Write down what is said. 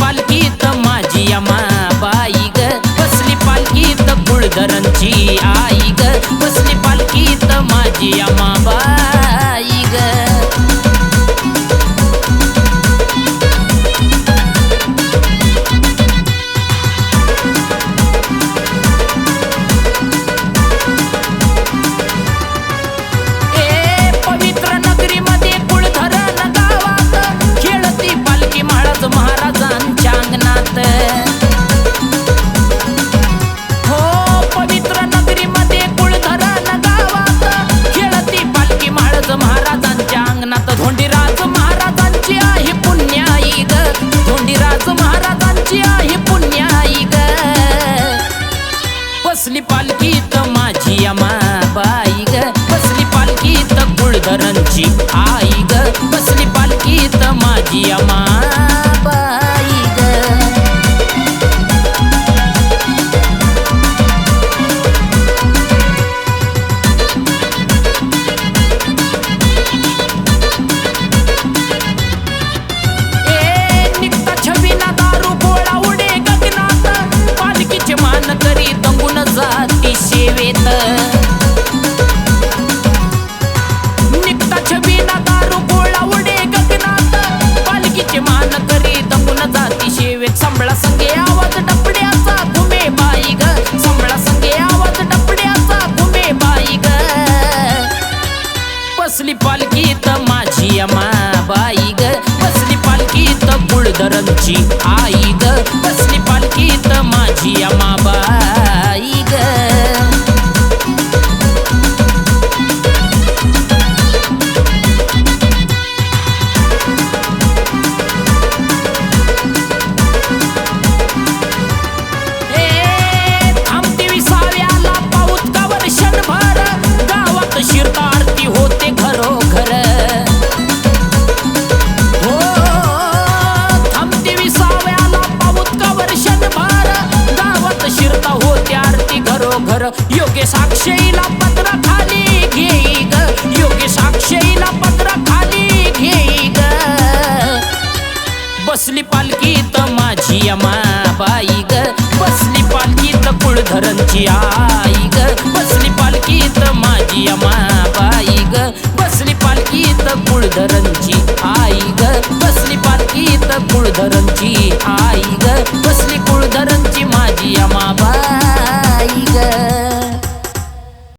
पालखीत माझी अमा बाई ग बसली पालखीत कुळधरांची आई ग. बसली पालखीत माझी अमा बाई ग? बसली पालखीत कुळधरांची आई? बसली पालखीत माझी अमा बाई ग. बसली पालखीत कुळधरांची आई ग. बसली पालखीत माझी अमा घरोघर योग्य साक्षीला पत्र खाली घेई ग. योग्य साक्षीला पत्र खाली घेई ग. बसली पालखीत माझी अमा बाई ग. बसली पालखीत कुळधरणची आई ग. बसली पालखीत माझी अमा बाई ग. बसली पालखीत कुळधरणची आई ग. बसली पालखीत कुळधरणची आई ग.